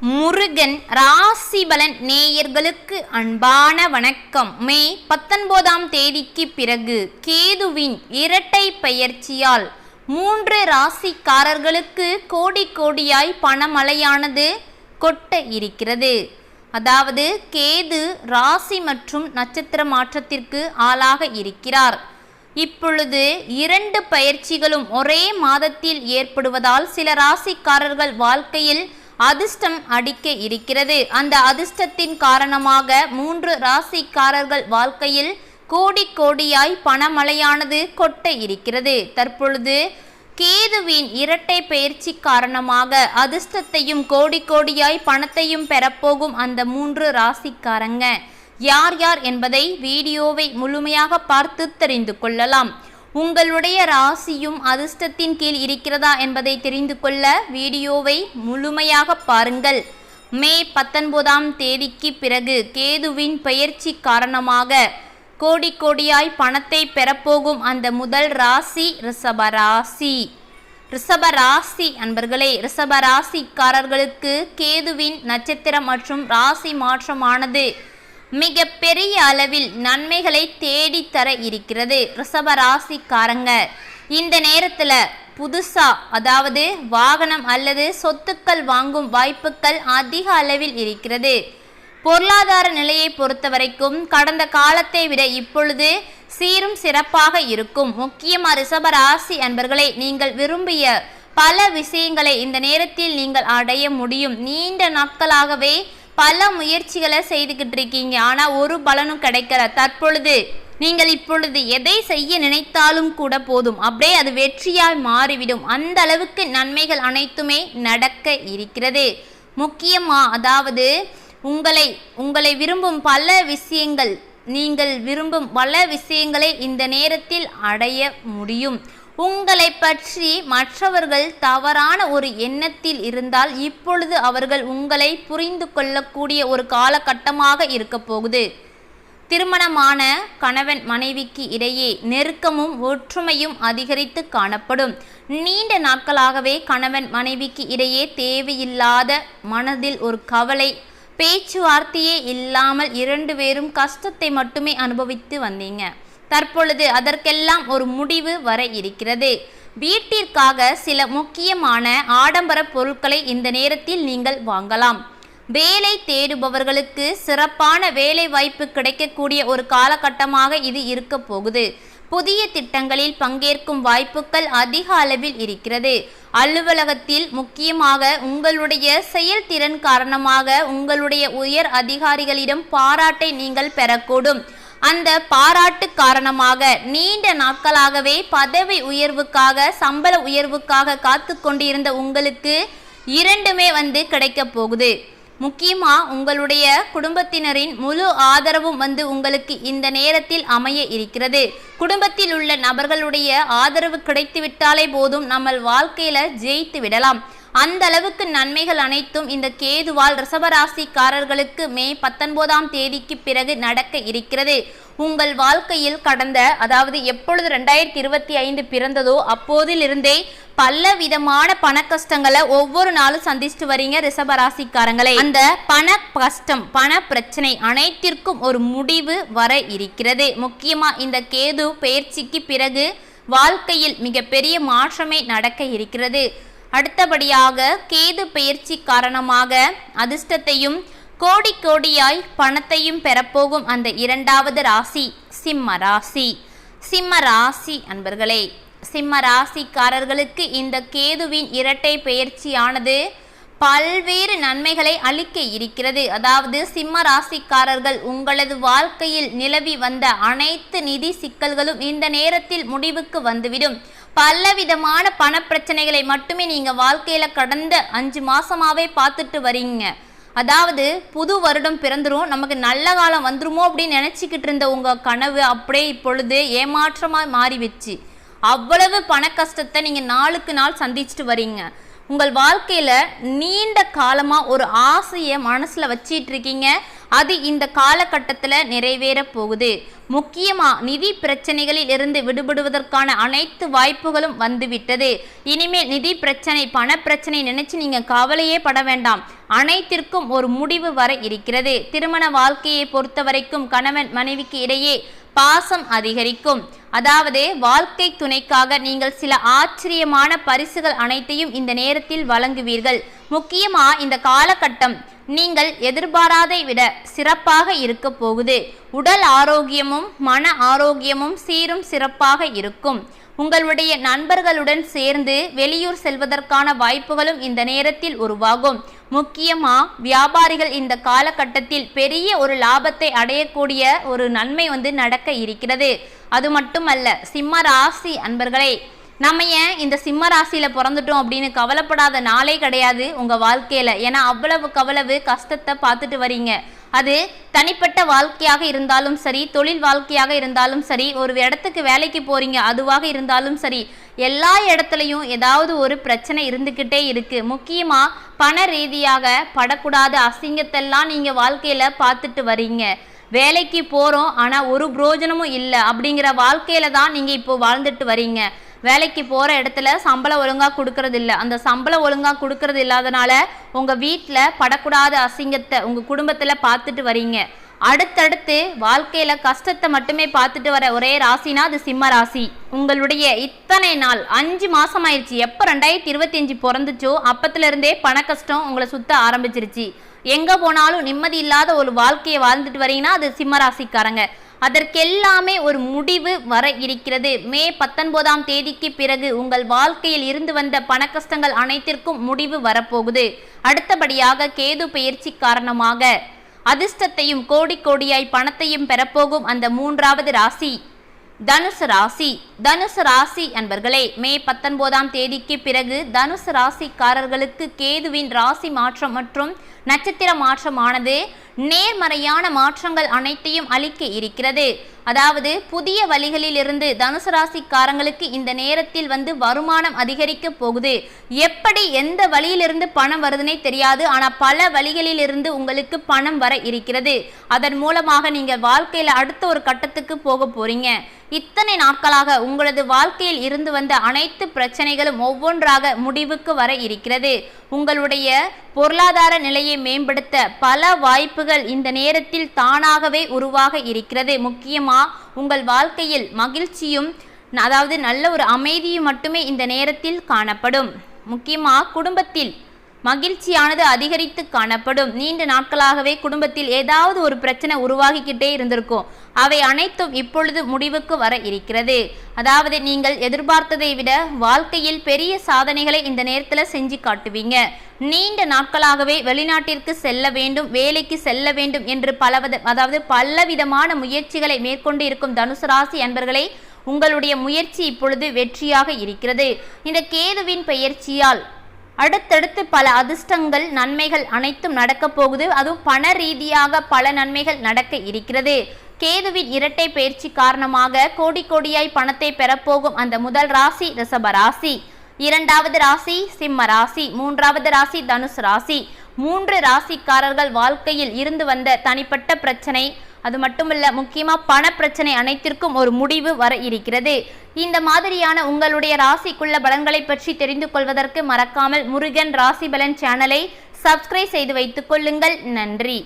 முருகன் ராசிபலன் நேயர்களுக்கு அன்பான வணக்கம். மே பத்தொன்பதாம் தேதிக்கு பிறகு கேதுவின் இரட்டை பெயர்ச்சியால் மூன்று ராசிக்காரர்களுக்கு கோடி கோடியாய் பணமழையானது கொட்ட இருக்கிறது. அதாவது கேது ராசி மற்றும் நட்சத்திர மாற்றத்திற்கு ஆளாக இருக்கிறார். இப்பொழுது இரண்டு பயிற்சிகளும் ஒரே மாதத்தில் ஏற்படுவதால் சில ராசிக்காரர்கள் வாழ்க்கையில் அதிர்ஷ்டம் அடிக்க இருக்கிறது. அந்த அதிர்ஷ்டத்தின் காரணமாக மூன்று ராசிக்காரர்கள் வாழ்க்கையில் கோடி கோடியாய் பணமழையானது கொட்ட இருக்கிறது. தற்பொழுது கேதுவின் இரட்டை பயிற்சி காரணமாக அதிர்ஷ்டத்தையும் கோடி கோடியாய் பணத்தையும் பெறப்போகும் அந்த மூன்று ராசிக்காரங்க. யார் யார் என்பதை வீடியோவை முழுமையாக பார்த்து தெரிந்து கொள்ளலாம். உங்களுடைய ராசியும் அதிர்ஷ்டத்தின் கீழ் இருக்கிறதா என்பதை தெரிந்து கொள்ள வீடியோவை முழுமையாக பாருங்கள். மே பத்தொன்பதாம் தேதிக்கு பிறகு கேதுவின் பெயர்ச்சி காரணமாக கோடி கோடியாய் பணத்தை பெறப்போகும் அந்த முதல் ராசி ரிஷபராசி. ராசி அன்பர்களே ரிஷபராசிக்காரர்களுக்கு கேதுவின் நட்சத்திரம் மற்றும் ராசி மாற்றமானது மிக பெரிய அளவில் நன்மைகளை தேடித்தர இருக்கிறது ரிஷப ராசிக்காரங்க இந்த நேரத்தில் புதுசா அதாவது வாகனம் அல்லது சொத்துக்கள் வாங்கும் வாய்ப்புகள் அதிக அளவில் இருக்கிறது. பொருளாதார நிலையை பொறுத்த வரைக்கும் கடந்த காலத்தை விட இப்பொழுது சீரும் சிறப்பாக இருக்கும். முக்கியமாக ரிஷப ராசி அன்பர்களை நீங்கள் விரும்பிய பல விஷயங்களை இந்த நேரத்தில் நீங்கள் அடைய முடியும். நீண்ட நாட்களாகவே பல முயற்சிகளை செய்துக்கிட்டு இருக்கீங்க ஆனால் ஒரு பலனும் கிடைக்கல. தற்பொழுது நீங்கள் இப்பொழுது எதை செய்ய நினைத்தாலும் கூட போதும். அப்படியே அது வெற்றியாய் மாறிவிடும். அந்த அளவுக்கு நன்மைகள் அனைத்துமே நடக்க இருக்கிறது. முக்கியமா அதாவது உங்களை உங்களை விரும்பும் பல விஷயங்கள் நீங்கள் விரும்பும் பல விஷயங்களை இந்த நேரத்தில் அடைய முடியும். உங்களை பற்றி மற்றவர்கள் தவறான ஒரு எண்ணத்தில் இருந்தால் இப்பொழுது அவர்கள் உங்களை புரிந்து கொள்ளக்கூடிய ஒரு காலகட்டமாக இருக்க போகுது. திருமணமான கணவன் மனைவிக்கு இடையே நெருக்கமும் ஒற்றுமையும் அதிகரித்து காணப்படும். நீண்ட நாட்களாகவே கணவன் மனைவிக்கு இடையே தேவையில்லாத மனதில் ஒரு கவலை பேச்சுவார்த்தையே இல்லாமல் இரண்டு பேரும் கஷ்டத்தை மட்டுமே அனுபவித்து வந்தீங்க. தற்பொழுது அதற்கெல்லாம் ஒரு முடிவு வர இருக்கிறது. வீட்டிற்காக சில முக்கியமான ஆடம்பர பொருட்களை இந்த நேரத்தில் நீங்கள் வாங்கலாம். வேலை தேடுபவர்களுக்கு சிறப்பான வேலை வாய்ப்பு கிடைக்கக்கூடிய ஒரு காலகட்டமாக இது இருக்க போகுது. புதிய திட்டங்களில் பங்கேற்கும் வாய்ப்புகள் அதிக அளவில் இருக்கிறது. அலுவலகத்தில் முக்கியமாக உங்களுடைய செயல்திறன் காரணமாக உங்களுடைய உயர் அதிகாரிகளிடம் பாராட்டை நீங்கள் பெறக்கூடும். அந்த பாராட்டு காரணமாக நீண்ட நாட்களாகவே பதவி உயர்வுக்காக சம்பள உயர்வுக்காக காத்து கொண்டிருந்த உங்களுக்கு இரண்டுமே வந்து கிடைக்க போகுது. முக்கியமாக உங்களுடைய குடும்பத்தினரின் முழு ஆதரவும் வந்து உங்களுக்கு இந்த நேரத்தில் அமைய இருக்கிறது. குடும்பத்தில் உள்ள நபர்களுடைய ஆதரவு கிடைத்து விட்டாலே போதும் நம்ம வாழ்க்கையில் ஜெயித்து விடலாம். அந்த அளவுக்கு நன்மைகள் அனைத்தும் இந்த கேதுவால் ரிசபராசிக்காரர்களுக்கு மே பத்தொன்பதாம் தேதிக்கு பிறகு நடக்க இருக்கிறது. உங்கள் வாழ்க்கையில் கடந்த அதாவது எப்பொழுது ரெண்டாயிரத்தி இருபத்தி ஐந்து பிறந்ததோ அப்போதிலிருந்தே பல விதமான பண கஷ்டங்களை ஒவ்வொரு நாளும் சந்திச்சுட்டு வரீங்க ரிஷபராசிக்காரங்களே. அந்த பண கஷ்டம் பண பிரச்சனை அனைத்திற்கும் ஒரு முடிவு வர இருக்கிறது. முக்கியமா இந்த கேது பயிற்சிக்கு பிறகு வாழ்க்கையில் மிகப்பெரிய மாற்றமே நடக்க இருக்கிறது. அடுத்தபடியாக கேது பயிற்சி காரணமாக அதிர்ஷ்டத்தையும் கோடி கோடியாய் பணத்தையும் பெறப்போகும் அந்த இரண்டாவது ராசி சிம்ம ராசி. சிம்ம ராசி அன்பர்களே சிம்ம ராசிக்காரர்களுக்கு இந்த கேதுவின் இரட்டை பெயர்ச்சியானது பல்வேறு நன்மைகளை அளிக்க இருக்கிறது. அதாவது சிம்ம ராசிக்காரர்கள் உங்களது வாழ்க்கையில் நிலவி வந்த அனைத்து நிதி சிக்கல்களும் இந்த நேரத்தில் முடிவுக்கு வந்துவிடும். பலவிதமான பண பிரச்சனைகளை மட்டுமே நீங்கள் வாழ்க்கையில் கடந்த அஞ்சு மாதமாகவே பார்த்துட்டு வரீங்க. அதாவது புது வருடம் பிறந்துரும் நமக்கு நல்ல காலம் வந்துருமோ அப்படின்னு நினச்சிக்கிட்டு இருந்த உங்கள் கனவு அப்படியே இப்பொழுது ஏமாற்றமாக மாறி வச்சு அவ்வளவு பண கஷ்டத்தை நீங்கள் நாளுக்கு நாள் சந்திச்சுட்டு வரீங்க. உங்கள் வாழ்க்கையில் நீண்ட காலமாக ஒரு ஆசையை மனசில் வச்சிட்டு இருக்கீங்க அது இந்த காலகட்டத்தில் நிறைவேற போகுது. முக்கியமாக நிதி பிரச்சனைகளில் இருந்து விடுபடுவதற்கான அனைத்து வாய்ப்புகளும் வந்துவிட்டது. இனிமேல் நிதி பிரச்சனை பண பிரச்சனை நினைச்சு நீங்கள் கவலையே பட வேண்டாம். அனைத்திற்கும் ஒரு முடிவு வர இருக்கிறது. திருமண வாழ்க்கையை பொறுத்த வரைக்கும் கணவன் மனைவிக்கு இடையே பாசம் அதிகரிக்கும். அதாவது வாழ்க்கை துணைக்காக நீங்கள் சில ஆச்சரியமான பரிசுகள் அனைத்தையும் இந்த நேரத்தில் வழங்குவீர்கள். முக்கியமா இந்த காலகட்டம் நீங்கள் எதிர்பாராதை விட சிறப்பாக இருக்க போகுது. உடல் ஆரோக்கியமும் மன ஆரோக்கியமும் சீரும் சிறப்பாக இருக்கும். உங்களுடைய நண்பர்களுடன் சேர்ந்து வெளியூர் செல்வதற்கான வாய்ப்புகளும் இந்த நேரத்தில் உருவாகும். முக்கியமாக வியாபாரிகள் இந்த காலகட்டத்தில் பெரிய ஒரு லாபத்தை அடையக்கூடிய ஒரு நன்மை வந்து நடக்க இருக்கிறது. அது மட்டுமல்ல சிம்ம ராசி அன்பர்களே நம்ம ஏன் இந்த சிம்ம ராசியில் பிறந்துட்டோம் அப்படின்னு கவலைப்படாத நாளே கிடையாது உங்கள் வாழ்க்கையில். ஏன்னா அவ்வளவு கவலவு கஷ்டத்தை பார்த்துட்டு வரீங்க. அது தனிப்பட்ட வாழ்க்கையாக இருந்தாலும் சரி தொழில் வாழ்க்கையாக இருந்தாலும் சரி ஒரு இடத்துக்கு வேலைக்கு போறீங்க அதுவாக இருந்தாலும் சரி எல்லா இடத்துலையும் ஏதாவது ஒரு பிரச்சனை இருந்துக்கிட்டே இருக்கு. முக்கியமா பண ரீதியாக படக்கூடாத அசிங்கத்தெல்லாம் நீங்க வாழ்க்கையில பார்த்துட்டு வரீங்க. வேலைக்கு போறோம் ஆனா ஒரு புரோஜனமும் இல்லை அப்படிங்கிற வாழ்க்கையில தான் நீங்க இப்போ வாழ்ந்துட்டு வரீங்க. வேலைக்கு போகிற இடத்துல சம்பளம் ஒழுங்காக கொடுக்கறது இல்லை அந்த சம்பளம் ஒழுங்காக கொடுக்கறது இல்லாதனால உங்கள் வீட்டில் படக்கூடாத அசிங்கத்தை உங்கள் குடும்பத்தில் பார்த்துட்டு வரீங்க. அடுத்தடுத்து வாழ்க்கையில் கஷ்டத்தை மட்டுமே பார்த்துட்டு வர ஒரே ராசினா அது சிம்ம ராசி. உங்களுடைய இத்தனை நாள் அஞ்சு மாதம் ஆயிடுச்சு எப்போ ரெண்டாயிரத்தி இருபத்தி அஞ்சு பிறந்துச்சோ அப்பத்துலேருந்தே பண கஷ்டம் உங்களை சுத்த ஆரம்பிச்சிருச்சு. எங்கே போனாலும் நிம்மதி இல்லாத ஒரு வாழ்க்கையை வாழ்ந்துட்டு வரீங்கன்னா அது சிம்ம ராசிக்காரங்க. அதற்கெல்லாமே ஒரு முடிவு வர இருக்கிறது. மே பத்தொன்பதாம் தேதிக்கு பிறகு உங்கள் வாழ்க்கையில் இருந்து வந்த பணக்கஷ்டங்கள் அனைத்திற்கும் முடிவு வரப்போகுது. அடுத்தபடியாக கேது பயிற்சி காரணமாக அதிர்ஷ்டத்தையும் கோடி கோடியாய் பணத்தையும் பெறப்போகும் அந்த மூன்றாவது ராசி. தனுசு ராசி. தனுசு ராசி அன்பர்களே மே பத்தொன்பதாம் தேதிக்கு பிறகு தனுசு ராசிக்காரர்களுக்கு கேதுவின் ராசி மாற்றம் மற்றும் நட்சத்திர மாற்றமானது நேர்மறையான மாற்றங்கள் அனைத்தையும் அளிக்க இருக்கிறது. அதாவது புதிய வழிகளில் இருந்து தனுசு ராசிக்காரங்களுக்கு இந்த நேரத்தில் வந்து வருமானம் அதிகரிக்க போகுது. எப்படி எந்த வழியிலிருந்து பணம் வருதுன்னே தெரியாது. ஆனால் பல வழிகளில் இருந்து உங்களுக்கு பணம் வர இருக்கிறது. அதன் மூலமாக நீங்கள் வாழ்க்கையில் அடுத்த ஒரு கட்டத்துக்கு போக போறீங்க. இத்தனை நாட்களாக உங்களது வாழ்க்கையில் இருந்து வந்த அனைத்து பிரச்சனைகளும் ஒவ்வொன்றாக முடிவுக்கு வர இருக்கிறது. உங்களுடைய பொருளாதார நிலையை மேம்படுத்த பல வாய்ப்புகள் இந்த நேரத்தில் தானாகவே உருவாக இருக்கிறது. முக்கியமாக உங்கள் வாழ்க்கையில் மகிழ்ச்சியும் அதாவது நல்ல ஒரு அமைதியும் மட்டுமே இந்த நேரத்தில் காணப்படும். முக்கியமாக குடும்பத்தில் மகிழ்ச்சியானது அதிகரித்து காணப்படும். நீண்ட நாட்களாகவே குடும்பத்தில் ஏதாவது ஒரு பிரச்சனை உருவாகிக்கிட்டே இருந்திருக்கும். அவை அனைத்தும் இப்பொழுது முடிவுக்கு வர இருக்கிறது. அதாவது நீங்கள் எதிர்பார்த்ததை விட வாழ்க்கையில் பெரிய சாதனைகளை இந்த நேரத்தில் செஞ்சு காட்டுவீங்க. நீண்ட நாட்களாகவே வெளிநாட்டிற்கு செல்ல வேண்டும் வேலைக்கு செல்ல வேண்டும் என்று பலவித அதாவது பலவிதமான முயற்சிகளை மேற்கொண்டு இருக்கும் தனுசு ராசி அன்பர்களை உங்களுடைய முயற்சி இப்பொழுது வெற்றியாக இருக்கிறது. இந்த கேதுவின் பெயர்ச்சியால் அடுத்தடுத்து பல அதிர்ஷ்டங்கள் நன்மைகள் அனைத்தும் நடக்கப் போகுது. அதுவும் பண ரீதியாக பல நன்மைகள் நடக்க இருக்கிறது. கேதுவின் இரட்டை பயிற்சி காரணமாக கோடி கோடியாய் பணத்தை பெறப்போகும் அந்த முதல் ராசி ரிஷப ராசி. இரண்டாவது ராசி சிம்ம ராசி. மூன்றாவது ராசி தனுசு ராசி. மூன்று ராசிக்காரர்கள் வாழ்க்கையில் இருந்து வந்த தனிப்பட்ட பிரச்சனை. அது மட்டுமல்ல முக்கியமாக பண பிரச்சனை அனைத்திற்கும் ஒரு முடிவு வர இருக்கிறது. இந்த மாதிரியான உங்களுடைய ராசிக்குள்ள பலன்களை பற்றி தெரிந்து கொள்வதற்கு மறக்காமல் முருகன் ராசி பலன் சேனலை சப்ஸ்கிரைப் செய்து வைத்துக் கொள்ளுங்கள். நன்றி.